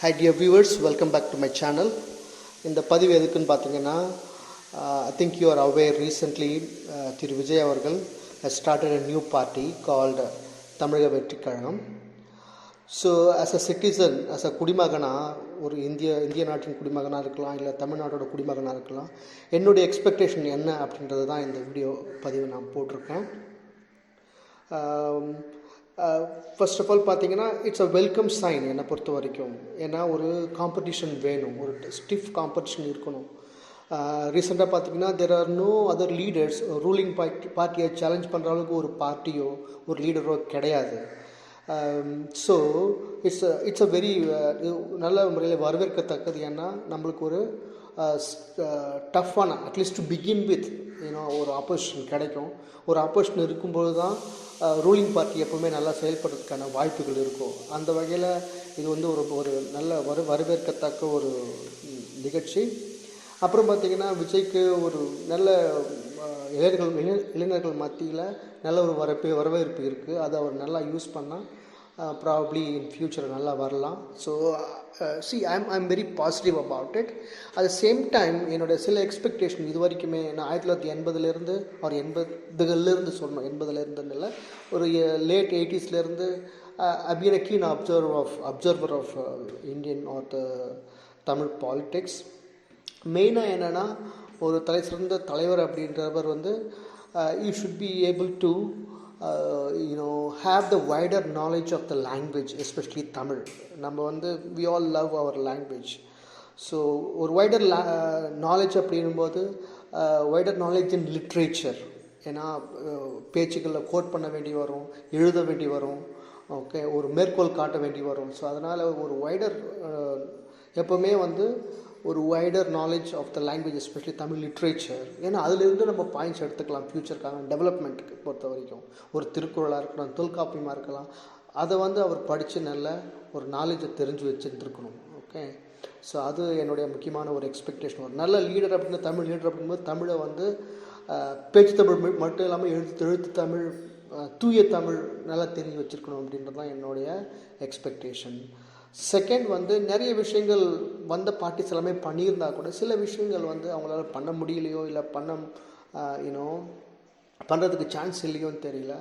Hi dear viewers welcome back to my channel இந்த பதிவு எதுக்குன்னு பார்த்தீங்கன்னா I think you are aware recently Thiru Vijay அவர்கள் started a new party called Tamilaga Vettri Kazhagam. So as a citizen as a குடிமகனாக ஒரு இந்திய இந்திய நாட்டின் குடிமகனாக இருக்கலாம் இல்லை தமிழ்நாட்டோட குடிமகனாக இருக்கலாம் என்னுடைய எக்ஸ்பெக்டேஷன் என்ன அப்படின்றது தான் இந்த வீடியோ பதிவு நான் போட்டிருக்கேன். Um, ஃபர்ஸ்ட் ஆஃப் ஆல் பார்த்தீங்கன்னா இட்ஸ் அ வெல்கம் சைன் என்னை பொறுத்த வரைக்கும் ஏன்னா ஒரு காம்படிஷன் வேணும். ஒரு ஸ்டிஃப் காம்படிஷன் இருக்கணும். ரீசெண்டாக பார்த்தீங்கன்னா there are no other leaders ruling party பார்ட்டியை சேலஞ்ச் பண்ணுற அளவுக்கு ஒரு பார்ட்டியோ ஒரு லீடரோ கிடையாது. So it's it's a very நல்ல முறையில் வரவேற்கத்தக்கது. ஏன்னா நம்மளுக்கு ஒரு டஃப்பான அட்லீஸ்ட் டு பிகின் வித் ஏன்னா ஒரு ஆப்போசிஷன் கிடைக்கும். ஒரு ஆப்போசிஷன் இருக்கும்போது தான் ரூலிங் uh, பார்ட்டி எப்போவுமே நல்லா செயல்படுறதுக்கான வாய்ப்புகள் இருக்கும். அந்த வகையில் இது வந்து ஒரு ஒரு நல்ல வர வரவேற்கத்தக்க ஒரு நிகழ்ச்சி. அப்புறம் பார்த்திங்கன்னா விஜய்க்கு ஒரு நல்ல இளைஞர்கள் இளைஞர்கள் மத்தியில் நல்ல ஒரு வரப்பு வரவேற்பு இருக்குது அதை அவர் நல்லா யூஸ் பண்ணால் ப்ராபப்ளி இன் ஃப்யூச்சர் நல்லா வரலாம். So see I'm I'm very positive about it at the same time என்னோடய சில எக்ஸ்பெக்டேஷன் இது வரைக்குமே நான் ஆயிரத்தி தொள்ளாயிரத்தி எண்பதுலேருந்து அவர் எண்பதுகள்லேருந்து சொல்லணும் எண்பதுலேருந்துன்னு இல்லை. ஒரு late எயிட்டிஸ்லேருந்து I been a keen observe of observer of Indian or the Tamil politics மெயினாக என்னென்னா ஒரு தலை சிறந்த தலைவர் அப்படின்றவர் வந்து you should be able to you know have the wider knowledge of the language especially Tamil நம்ம வந்து we all love our language so ஒரு வைடர் லா நாலேஜ் அப்படின்னும்போது வைடர் நாலேஜ் இன் லிட்ரேச்சர் ஏன்னா uh, பேச்சுக்களில் கோட் பண்ண வேண்டி வரும் எழுத வேண்டி வரும் ஓகே ஒரு மேற்கோள் காட்ட வேண்டி வரும். ஸோ அதனால் ஒரு வைடர் uh, எப்போவுமே வந்து ஒரு wider knowledge of the language especially Tamil literature ஏன்னா அதுலேருந்து நம்ம பாயிண்ட்ஸ் எடுத்துக்கலாம் ஃப்யூச்சருக்கான டெவலப்மெண்ட்டுக்கு பொறுத்த வரைக்கும் ஒரு திருக்குறளாக இருக்கலாம் தொல்காப்பியமாக இருக்கலாம் அதை வந்து அவர் படித்து நல்ல ஒரு நாலேஜை தெரிஞ்சு வச்சுருந்துருக்கணும் ஓகே ஸோ அது என்னுடைய முக்கியமான ஒரு எக்ஸ்பெக்டேஷன் ஒரு நல்ல லீடர் அப்படின்னு தமிழ் லீடர் அப்படிங்கும்போது தமிழை வந்து பேச்சு தமிழ் மட்டும் இல்லாமல் எழுத்து எழுத்து தமிழ் தூய தமிழ் நல்லா தெரிஞ்சு வச்சுருக்கணும் அப்படின்றது தான் என்னுடைய எக்ஸ்பெக்டேஷன் செகண்ட் வந்து நிறைய விஷயங்கள் வந்த பார்ட்டிஸ் எல்லாமே பண்ணியிருந்தா கூட சில விஷயங்கள் வந்து அவங்களால பண்ண முடியலையோ இல்லை பண்ண யூனோ பண்ணுறதுக்கு சான்ஸ் இல்லையோன்னு தெரியல.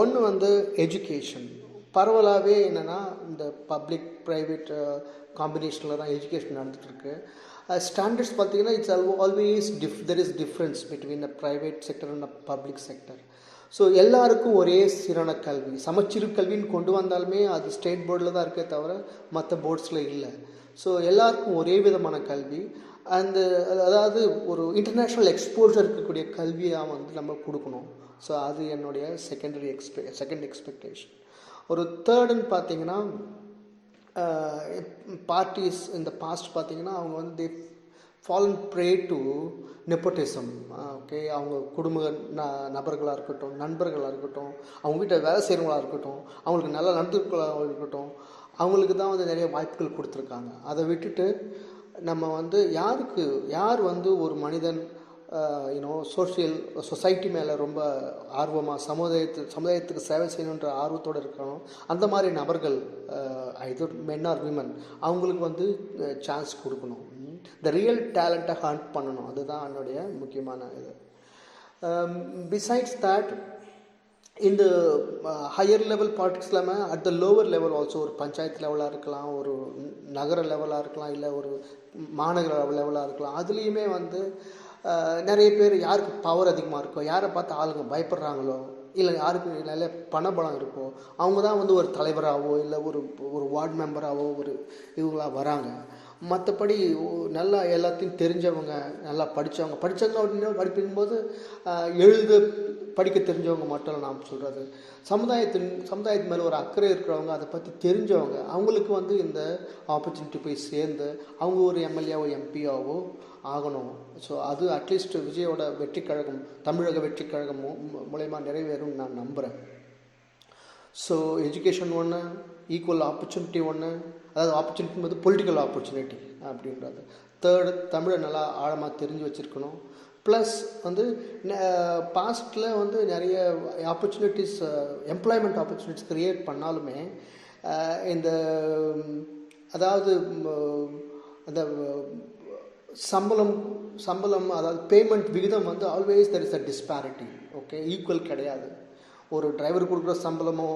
ஒன்று வந்து எஜுகேஷன் பரவலாகவே என்னென்னா இந்த பப்ளிக் ப்ரைவேட் காம்பினேஷனில் தான் எஜுகேஷன் நடந்துகிட்ருக்கு. ஸ்டாண்டர்ட்ஸ் பார்த்தீங்கன்னா it's always diff there is difference between a private sector and a public sector so எல்லாருக்கும் ஒரே சிறன கல்வி. சமச்சீர் கல்வின்னு கொண்டு வந்தாலுமே அது ஸ்டேட் போர்டில் தான் இருக்கே தவிர மற்ற போர்ட்ஸில் இல்லை. ஸோ எல்லாருக்கும் ஒரே விதமான கல்வி. அந்த அதாவது ஒரு இன்டர்நேஷ்னல் எக்ஸ்போஜர் இருக்கக்கூடிய கல்வியாக வந்து நம்ம கொடுக்கணும். ஸோ அது என்னுடைய செகண்டரி எக்ஸ்பெ செகண்ட் எக்ஸ்பெக்டேஷன் ஒரு தேர்டுன்னு பார்த்தீங்கன்னா பார்ட்டிஸ் இந்த பாஸ்ட் பார்த்தீங்கன்னா அவங்க வந்து they fallen prey to nepotism okay அவங்க குடும்ப ந நபர்களாக இருக்கட்டும் நண்பர்களாக இருக்கட்டும் அவங்க வீட்டில் வேலை செய்கிறவங்களாக இருக்கட்டும் அவங்களுக்கு நல்ல நண்பர்களாக இருக்கட்டும் அவங்களுக்கு தான் வந்து நிறைய வாய்ப்புகள் கொடுத்துருக்காங்க. அதை விட்டுட்டு நம்ம வந்து யாருக்கு யார் வந்து ஒரு மனிதன் யூனோ சோஷியல் சொசைட்டி மேலே ரொம்ப ஆர்வமாக சமுதாயத்து சமுதாயத்துக்கு சேவை செய்யணுன்ற ஆர்வத்தோடு இருக்கணும் அந்த மாதிரி நபர்கள் இது மென் ஆர் விமன் அவங்களுக்கு வந்து சான்ஸ் கொடுக்கணும். த ரியல் டேலண்ட்டை ஹண்ட் பண்ணணும். அதுதான் என்னுடைய முக்கியமான இது. பிசைட்ஸ் தட் இந்த ஹையர் லெவல் பாலிட்டிக்ஸ் இல்லாமல் at the lower level also ஒரு பஞ்சாயத்து லெவலாக இருக்கலாம் ஒரு நகர லெவலாக இருக்கலாம் இல்லை ஒரு மாநகர லெவலாக இருக்கலாம். அதுலேயுமே வந்து uh, நிறைய பேர் யாருக்கு பவர் அதிகமாக இருக்கோ யாரை பார்த்து ஆளுங்க பயப்படுறாங்களோ இல்லை யாருக்கு நல்ல பணபலம் இருக்கோ அவங்க தான் வந்து ஒரு தலைவராகவோ இல்லை ஒரு ஒரு வார்டு மெம்பராகவோ ஒரு இவங்களாக வராங்க. மற்றபடி நல்லா எல்லாத்தையும் தெரிஞ்சவங்க நல்லா படித்தவங்க படித்தவங்க அப்படின்னா படிப்பிக்கும்போது எழுத படிக்க தெரிஞ்சவங்க மட்டும் நாம் சொல்கிறது சமுதாயத்தின் சமுதாயத்து மேலே ஒரு அக்கறை இருக்கிறவங்க அதை பற்றி தெரிஞ்சவங்க அவங்களுக்கு வந்து இந்த ஆப்பர்ச்சுனிட்டி போய் சேர்ந்து அவங்க ஒரு எம்எல்ஏவோ எம்பியாவோ ஆகணும். ஸோ அது அட்லீஸ்ட் விஜயோட வெற்றி கழகம் தமிழக வெற்றி கழகம் மூலயமா நிறைவேறும்னு நான் நம்புகிறேன் ஸோ எஜுகேஷன் ஒன்று ஈக்குவல் ஆப்பர்ச்சுனிட்டி ஒன்று அதாவது ஆப்பர்ச்சுனிட்டி வந்து பொலிட்டிக்கல் ஆப்பர்ச்சுனிட்டி அப்படின்றது. தேர்டு தமிழை நல்லா ஆழமாக தெரிஞ்சு வச்சுருக்கணும். ப்ளஸ் வந்து பாஸ்ட்டில் வந்து நிறைய ஆப்பர்ச்சுனிட்டிஸ் எம்ப்ளாய்மெண்ட் ஆப்பர்ச்சுனிட்டிஸ் க்ரியேட் பண்ணாலுமே இந்த அதாவது அந்த சம்பளம் சம்பளம் அதாவது பேமெண்ட் விகிதம் வந்து always there is a disparity okay equal கிடையாது. ஒரு டிரைவர் கொடுக்குற சம்பளமோ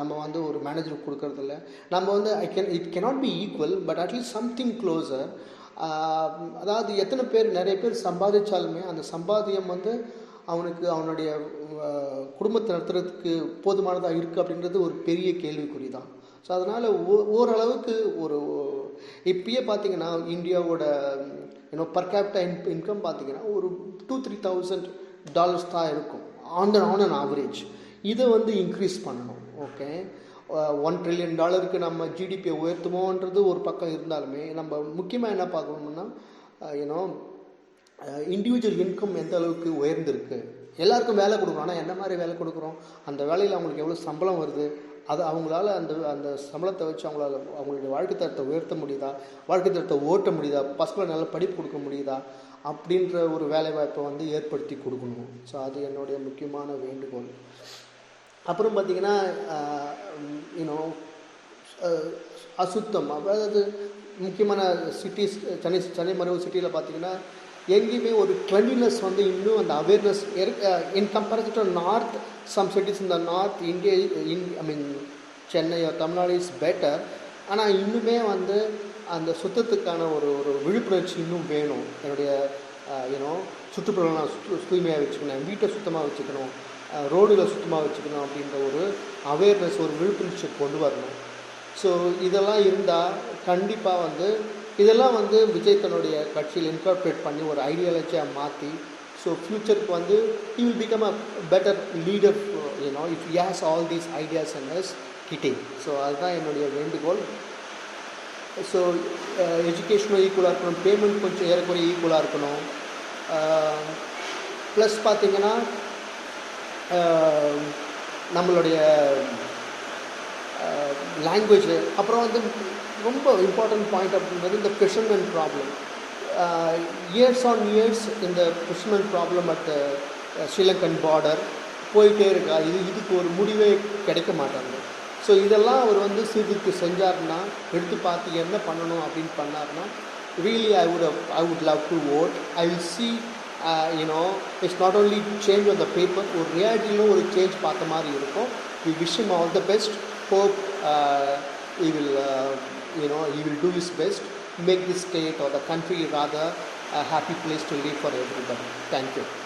நம்ம வந்து ஒரு மேனேஜருக்கு கொடுக்கறதில்ல. நம்ம வந்து I can it cannot be equal but at least something closer அதாவது எத்தனை பேர் நிறைய பேர் சம்பாதிச்சாலுமே அந்த சம்பாத்தியம் வந்து அவனுக்கு அவனுடைய குடும்பத்தை நடத்துறதுக்கு போதுமானதாக இருக்குது அப்படின்றது ஒரு பெரிய கேள்விக்குறி தான் ஸோ அதனால் ஓ ஓரளவுக்கு ஒரு இப்பயே பார்த்தீங்கன்னா இந்தியாவோட you know per capita in income பார்த்தீங்கன்னா ஒரு டூ த்ரீ தௌசண்ட் டாலர்ஸ் தான் இருக்கும். On the on an average இதை வந்து இன்க்ரீஸ் பண்ணணும் ஓகே ஒன் ட்ரில்லியன் டாலருக்கு நம்ம ஜிடிபியை உயர்த்துமோன்றது ஒரு பக்கம் இருந்தாலுமே நம்ம முக்கியமாக என்ன பார்க்கணும்னா ஏன்னோ இண்டிவிஜுவல் இன்கம் எந்த அளவுக்கு உயர்ந்திருக்கு? எல்லாருக்கும் வேலை கொடுக்குறோம் ஆனால் என்ன மாதிரி வேலை கொடுக்குறோம்? அந்த வேலையில் அவங்களுக்கு எவ்வளோ சம்பளம் வருது? அது அவங்களால அந்த அந்த சம்பளத்தை வச்சு அவங்களால அவங்களுடைய வாழ்க்கை தரத்தை உயர்த்த முடியுதா? வாழ்க்கை தரத்தை ஓட்ட முடியுதா? பசங்களை நல்ல படிப்பு கொடுக்க முடியுதா? அப்படின்ற ஒரு வேலைவாய்ப்பை வந்து ஏற்படுத்தி கொடுக்கணும். ஸோ அது என்னுடைய முக்கியமான வேண்டுகோள். அப்புறம் பார்த்திங்கன்னா யூனோ அசுத்தம். அதாவது முக்கியமான சிட்டிஸ் சென்னை சென்னை மருவ சிட்டியில் பார்த்தீங்கன்னா எங்கேயுமே ஒரு கிளன்லினஸ் வந்து இன்னும் அந்த awareness in comparison to north some cities இந்த north India in I mean Chennai Tamil Nadu is better ஆனால் இன்னுமே வந்து அந்த சுத்தத்துக்கான ஒரு ஒரு விழிப்புணர்ச்சி இன்னும் வேணும். என்னுடைய ஏன்னோ சுற்றுப்புறம் நான் சுற்று தூய்மையாக வச்சுக்கணும். வீட்டை சுத்தமாக வச்சுக்கணும். ரோடுகளை சுத்தமாக வச்சுக்கணும் அப்படின்ற ஒரு அவேர்னஸ் ஒரு விழிப்புணர்ச்சி கொண்டு வரணும். ஸோ இதெல்லாம் இருந்தால் கண்டிப்பாக வந்து இதெல்லாம் வந்து விஜய் தன்னுடைய கட்சியில் இன்கார்பரேட் பண்ணி ஒரு ஐடியாலஜியாக மாற்றி ஸோ ஃப்யூச்சருக்கு வந்து he will become a better leader you know if has all these ideas and is getting so அதுதான் என்னுடைய வேண்டுகோள். ஸோ எஜுகேஷனும் ஈக்குவலாக இருக்கணும் பேமெண்ட் கொஞ்சம் ஏறக்குறைய ஈக்குவலாக இருக்கணும். ப்ளஸ் பார்த்திங்கன்னா நம்மளுடைய லாங்குவேஜ் அப்புறம் வந்து ரொம்ப இம்பார்ட்டன்ட் பாயிண்ட் அப்படின்றது இந்த fisherman problem years on years இந்த fisherman problem at Sri Lankan border போயிட்டே இருக்கா. இது இதுக்கு ஒரு முடிவே கிடைக்க மாட்டாங்க. ஸோ இதெல்லாம் அவர் வந்து சீர்திருத்தி செஞ்சாருன்னா எடுத்து பார்த்து என்ன பண்ணணும் அப்படின்னு பண்ணாருன்னா really I would I would love to vote I will see You know it's not only change on the paper ஒரு ரியாலிட்டியிலும் ஒரு சேஞ்ச் பார்த்த மாதிரி இருக்கும் we wish him all the best hope uh, he will, uh, you know, he will do his best, make this state or the country rather a happy place to live for everybody. Thank you.